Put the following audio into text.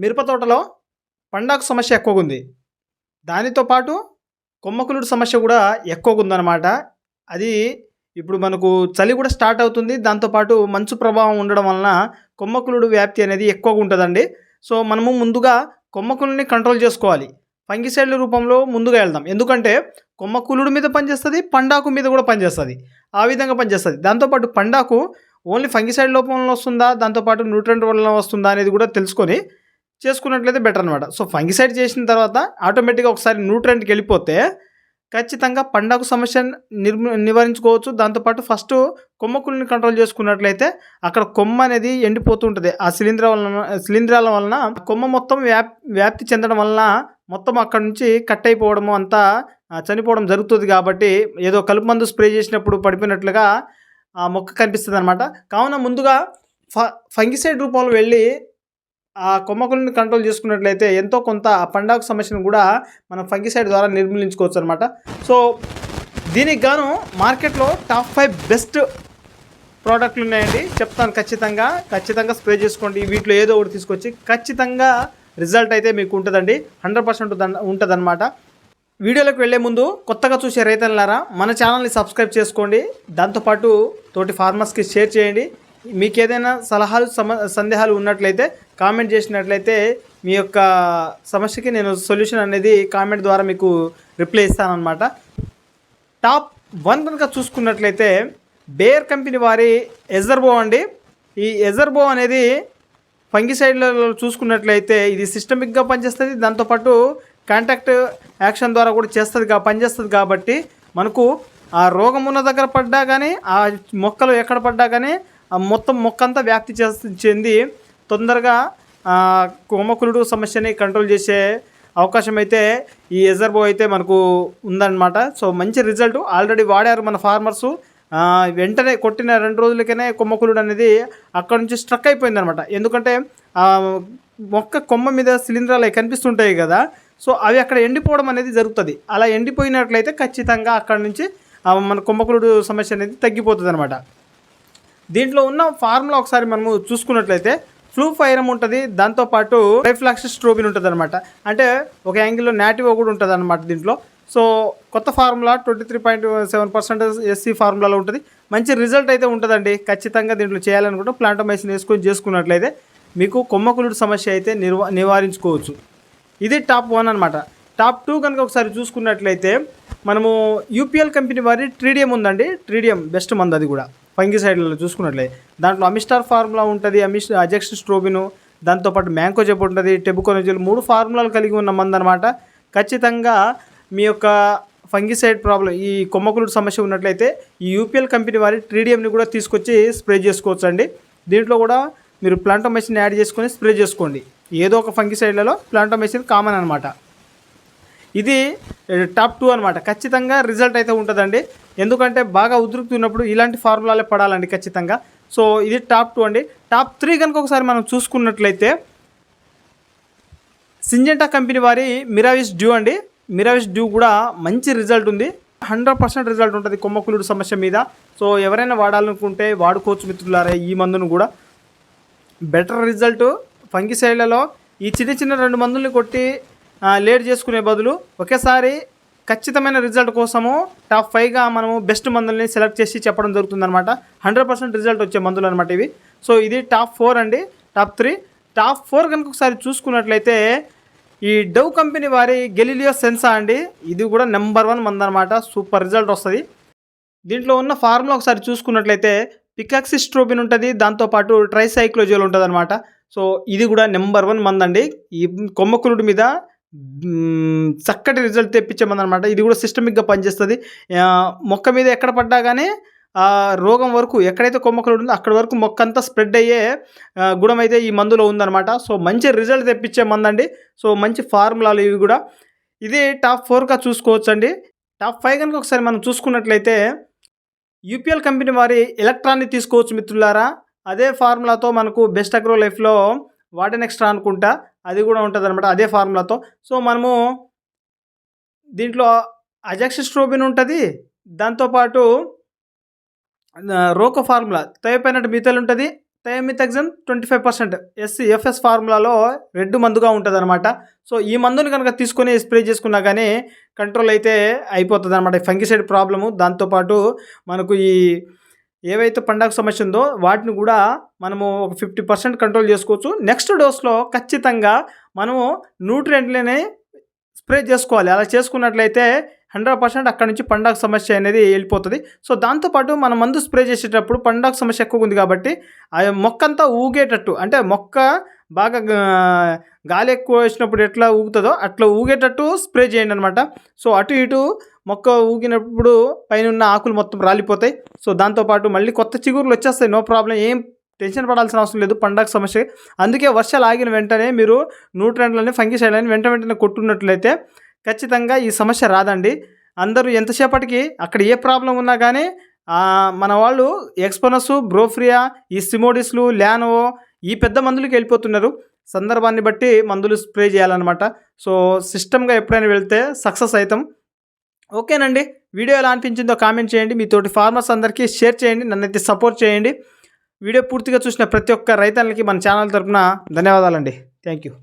మిరప తోటలో పండాకు సమస్య ఎక్కువగా ఉంది దానితో పాటు కొమ్మకులుడు సమస్య కూడా ఎక్కువగా ఉందన్నమాట అది ఇప్పుడు మనకు చలి కూడా స్టార్ట్ అవుతుంది. దాంతోపాటు మంచు ప్రభావం ఉండడం వలన కొమ్మకులుడు వ్యాప్తి అనేది ఎక్కువగా ఉంటుందండి సో మనము ముందుగా కొమ్మకులుని కంట్రోల్ చేసుకోవాలి. ఫంగిసైడ్ల రూపంలో ముందుగా వెళ్దాం. ఎందుకంటే కొమ్మకులుడు మీద పనిచేస్తుంది పండాకు మీద కూడా పనిచేస్తుంది. ఆ విధంగా పనిచేస్తుంది. దాంతోపాటు పండాకు ఓన్లీ ఫంగిసైడ్ లోపంలో వస్తుందా దాంతోపాటు న్యూట్రెంట్ వల్ల వస్తుందా అనేది కూడా తెలుసుకొని చేసుకున్నట్లయితే బెటర్ అనమాట సో ఫంగిసైడ్ చేసిన తర్వాత ఆటోమేటిక్గా ఒకసారి న్యూట్రెంట్కి వెళ్ళిపోతే ఖచ్చితంగా పండాకు సమస్య నిర్మ నివారించుకోవచ్చు. దాంతోపాటు ఫస్ట్ కొమ్మకుల్ని కంట్రోల్ చేసుకున్నట్లయితే అక్కడ కొమ్మ అనేది ఎండిపోతూ ఉంటుంది ఆ శిలీంధ్ర వలన శిలీంధ్రాల వలన కొమ్మ మొత్తం వ్యాప్ వ్యాప్తి చెందడం వలన మొత్తం అక్కడ నుంచి కట్ అయిపోవడము అంతా చనిపోవడం జరుగుతుంది కాబట్టి ఏదో కలుపు మందు స్ప్రే చేసినప్పుడు పడిపోయినట్లుగా ఆ మొక్క కనిపిస్తుంది అనమాట కావున ముందుగా ఫ ఫంగిసైడ్ రూపంలో వెళ్ళి ఆ కొమ్మకుల్ని కంట్రోల్ చేసుకున్నట్లయితే ఎంతో కొంత ఆ పండాకు సమస్యను కూడా మనం ఫంగిసైడ్ ద్వారా నిర్మూలించుకోవచ్చు అనమాట సో దీనికి గాను మార్కెట్లో టాప్ ఫైవ్ బెస్ట్ ప్రోడక్ట్లు ఉన్నాయండి. చెప్తాను ఖచ్చితంగా. ఖచ్చితంగా స్ప్రే చేసుకోండి. వీటిలో ఏదో ఒకటి తీసుకొచ్చి ఖచ్చితంగా రిజల్ట్ అయితే మీకు ఉంటుందండి. హండ్రెడ్ పర్సెంట్ ఉంటుందన్నమాట. వీడియోలోకి వెళ్ళే ముందు కొత్తగా చూసే రైతన్లారా మన ఛానల్ని సబ్స్క్రైబ్ చేసుకోండి. దాంతోపాటు తోటి ఫార్మర్స్కి షేర్ చేయండి. మీకు ఏదైనా సలహాలు సమ సందేహాలు ఉన్నట్లయితే కామెంట్ చేసినట్లయితే మీ యొక్క సమస్యకి నేను సొల్యూషన్ అనేది కామెంట్ ద్వారా మీకు రిప్లై ఇస్తానమాట టాప్ వన్ కనుక చూసుకున్నట్లయితే బేర్ కంపెనీ వారి ఎజర్బో అండి. ఈ ఎజర్బో అనేది ఫంగిసైడ్లలో చూసుకున్నట్లయితే ఇది సిస్టమిక్గా పనిచేస్తుంది. దాంతోపాటు కాంటాక్ట్ యాక్షన్ ద్వారా కూడా చేస్తుంది కా పనిచేస్తుంది కాబట్టి మనకు ఆ రోగం ఉన్న దగ్గర పడ్డా కానీ ఆ మొక్కలు ఎక్కడ పడ్డా కానీ మొత్తం మొక్క అంతా వ్యాప్తి చెంది తొందరగా కోమకులుడు సమస్యని కంట్రోల్ చేసే అవకాశం అయితే ఈ ఎజర్బో అయితే మనకు ఉందన్నమాట. సో మంచి రిజల్ట్ ఆల్రెడీ వాడారు మన ఫార్మర్సు. వెంటనే కొట్టిన రెండు రోజులకనే కొమ్మకులుడు అనేది అక్కడ నుంచి స్ట్రక్ అయిపోయింది అనమాట ఎందుకంటే మొక్క కొమ్మ మీద శిలీంధ్రాలు అవి కనిపిస్తుంటాయి కదా. సో అవి అక్కడ ఎండిపోవడం అనేది జరుగుతుంది. అలా ఎండిపోయినట్లయితే ఖచ్చితంగా అక్కడ నుంచి మన కొమ్మకులుడు సమస్య అనేది తగ్గిపోతుంది అనమాట దీంట్లో ఉన్న ఫార్ములా ఒకసారి మనము చూసుకున్నట్లయితే ఫ్లూ ఫైరమ్ ఉంటుంది దాంతోపాటు రైఫ్లాక్స్ స్ట్రోబిన్ ఉంటుంది అనమాట అంటే ఒక యాంగిల్లో నాటివో కూడా ఉంటుంది అనమాట దీంట్లో. సో కొత్త formula twenty three point seven percent SC ఫార్ములాలో ఉంటుంది. మంచి రిజల్ట్ అయితే ఉంటుందండి. ఖచ్చితంగా దీంట్లో చేయాలనుకుంటే ప్లాంటమైసిన్ వేసుకొని చేసుకున్నట్లయితే మీకు కొమ్మకులుడు సమస్య అయితే నిర్వ నివారించుకోవచ్చు. ఇది టాప్ వన్ అనమాట టాప్ టూ కనుక ఒకసారి చూసుకున్నట్లయితే మనము యూపీఎల్ కంపెనీ వారి ట్రీడియం ఉందండి. ట్రీడియం బెస్ట్ మంది అది కూడా. ఫంగిసైడ్లలో చూసుకున్నట్లయితే దాంట్లో అమిస్టార్ ఫార్ములా ఉంటుంది అమిస్ అజెక్స్ స్ట్రోబిను దాంతోపాటు మ్యాంకో జెప్ ఉంటుంది టెబుకోనజల్ మూడు ఫార్ములాలు కలిగి ఉన్న మంది అనమాట ఖచ్చితంగా మీ యొక్క ఫంగిసైడ్ ప్రాబ్లం ఈ కొమ్మకులుడు సమస్య ఉన్నట్లయితే ఈ యూపీఎల్ కంపెనీ వారి ట్రీడియంని కూడా తీసుకొచ్చి స్ప్రే చేసుకోవచ్చు అండి దీంట్లో కూడా మీరు ప్లాంటోమెసిన్ యాడ్ చేసుకొని స్ప్రే చేసుకోండి. ఏదో ఒక ఫంగిసైడ్లలో ప్లాంటోమెసిన్ కామన్ అనమాట ఇది టాప్ టూ అనమాట ఖచ్చితంగా రిజల్ట్ అయితే ఉంటుందండి. ఎందుకంటే బాగా ఉదురుకుతున్నప్పుడు ఇలాంటి ఫార్ములాలే పడాలండి ఖచ్చితంగా. సో ఇది టాప్ టూ అండి. టాప్ త్రీ కనుక ఒకసారి మనం చూసుకున్నట్లయితే సింజెంటా కంపెనీ వారి మిరావిస్ డ్యూ అండి. మిరావిస్ డ్యూ కూడా మంచి రిజల్ట్ ఉంది. హండ్రెడ్ పర్సెంట్ రిజల్ట్ ఉంటుంది కొమ్మకులుడు సమస్య మీద. సో ఎవరైనా వాడాలనుకుంటే వాడుకోవచ్చు మిత్రులారా ఈ మందును కూడా. బెటర్ రిజల్ట్ ఫంగిసైడ్లలో ఈ చిన్న చిన్న రెండు మందుల్ని కొట్టి లేట్ చేసుకునే బదులు ఒకేసారి ఖచ్చితమైన రిజల్ట్ కోసము టాప్ ఫైవ్గా మనము బెస్ట్ మందుల్ని సెలెక్ట్ చేసి చెప్పడం జరుగుతుందనమాట హండ్రెడ్ పర్సెంట్ రిజల్ట్ వచ్చే మందులు అనమాట ఇవి. సో ఇది టాప్ ఫోర్ అండి. Top three. టాప్ ఫోర్ కనుక ఒకసారి చూసుకున్నట్లయితే ఈ డవ్ కంపెనీ వారి గెలిలియో సెన్సా అండి. ఇది కూడా నెంబర్ వన్ మంది అనమాట సూపర్ రిజల్ట్ వస్తుంది. దీంట్లో ఉన్న ఫార్ములా ఒకసారి చూసుకున్నట్లయితే పికాక్సిస్ట్రోబిన్ ఉంటుంది. దాంతోపాటు ట్రైసైక్లోజోల్ ఉంటుంది అనమాట సో ఇది కూడా నెంబర్ వన్ మంది అండి ఈ కొమ్మకులుడి మీద చక్కటి రిజల్ట్ తెప్పించమన్నమాట. అనమాట ఇది కూడా సిస్టమిక్గా పనిచేస్తుంది. మొక్క మీద ఎక్కడ పడ్డా కానీ ఆ రోగం వరకు ఎక్కడైతే కొమ్మకలు ఉందో అక్కడ వరకు మొక్క అంతా స్ప్రెడ్ అయ్యే గుణం అయితే ఈ మందులో ఉందన్నమాట. సో మంచి రిజల్ట్ తెప్పించే మందండి. సో మంచి ఫార్ములాలు ఇవి కూడా. ఇది టాప్ ఫోర్గా చూసుకోవచ్చు అండి టాప్ ఫైవ్ కనుక ఒకసారి మనం చూసుకున్నట్లయితే యూపీఎల్ కంపెనీ వారి ఎలక్ట్రాన్ని తీసుకోవచ్చు మిత్రులారా. అదే ఫార్ములాతో మనకు బెస్ట్ అగ్రో లైఫ్లో వాటర్ ఎక్స్ట్రా అనుకుంటా అది కూడా ఉంటుంది అనమాట అదే ఫార్ములాతో. సో మనము దీంట్లో అజాక్సిస్ట్రోబిన్ ఉంటుంది దాంతోపాటు రోకో ఫార్ములా తయపైనట్టు మిథల్ ఉంటుంది thiamethoxam twenty five percent SC FS ఫార్ములాలో red మందుగా ఉంటుంది అనమాట సో ఈ మందుని కనుక తీసుకొని స్ప్రే చేసుకున్నా కానీ కంట్రోల్ అయితే అయిపోతుంది అనమాట ఫంగిసైడ్ ప్రాబ్లము. దాంతోపాటు మనకు ఈ ఏవైతే పండగ సమస్య ఉందో వాటిని కూడా మనము ఒక ఫిఫ్టీ పర్సెంట్ కంట్రోల్ చేసుకోవచ్చు. నెక్స్ట్ డోస్లో ఖచ్చితంగా మనము న్యూట్రియంట్లని స్ప్రే చేసుకోవాలి. అలా చేసుకున్నట్లయితే హండ్రెడ్ పర్సెంట్ అక్కడ నుంచి పండగ సమస్య అనేది వెళ్ళిపోతుంది. సో దాంతోపాటు మనం మందు స్ప్రే చేసేటప్పుడు పండగ సమస్య ఎక్కువ ఉంది కాబట్టి ఆ మొక్క అంతా ఊగేటట్టు అంటే మొక్క బాగా గాలి ఎక్కువ వేసినప్పుడు ఎట్లా ఊగుతుందో అట్లా ఊగేటట్టు స్ప్రే చేయండి అనమాట సో అటు ఇటు మొక్క ఊగినప్పుడు పైన ఉన్న ఆకులు మొత్తం రాలిపోతాయి. సో దాంతోపాటు మళ్ళీ కొత్త చిగురులు వచ్చేస్తాయి. నో ప్రాబ్లం ఏం టెన్షన్ పడాల్సిన అవసరం లేదు. పండగ సమస్య. అందుకే వర్షాలు ఆగిన వెంటనే మీరు న్యూట్రెంట్లని ఫంగిసైడ్లని వెంట వెంటనే కొట్టున్నట్లయితే ఖచ్చితంగా ఈ సమస్య రాదండి. అందరూ ఎంతసేపటికి అక్కడ ఏ ప్రాబ్లం ఉన్నా కానీ మన వాళ్ళు ఎక్స్పోనస్ బ్రోఫ్రియా ఈ సిమోడిస్లు ల్యానో ఈ పెద్ద మందులకి వెళ్ళిపోతున్నారు. సందర్భాన్ని బట్టి మందులు స్ప్రే చేయాలన్నమాట. సో సిస్టమ్గా ఎప్పుడైనా వెళ్తే సక్సెస్ అవుతాం ఓకేనండి. వీడియో ఎలా అనిపించిందో కామెంట్ చేయండి. మీతోటి ఫార్మర్స్ అందరికీ షేర్ చేయండి. నన్నైతే సపోర్ట్ చేయండి. వీడియో పూర్తిగా చూసిన ప్రతి ఒక్క రైతన్నలకి మన ఛానల్ తరఫున ధన్యవాదాలండి. Thank you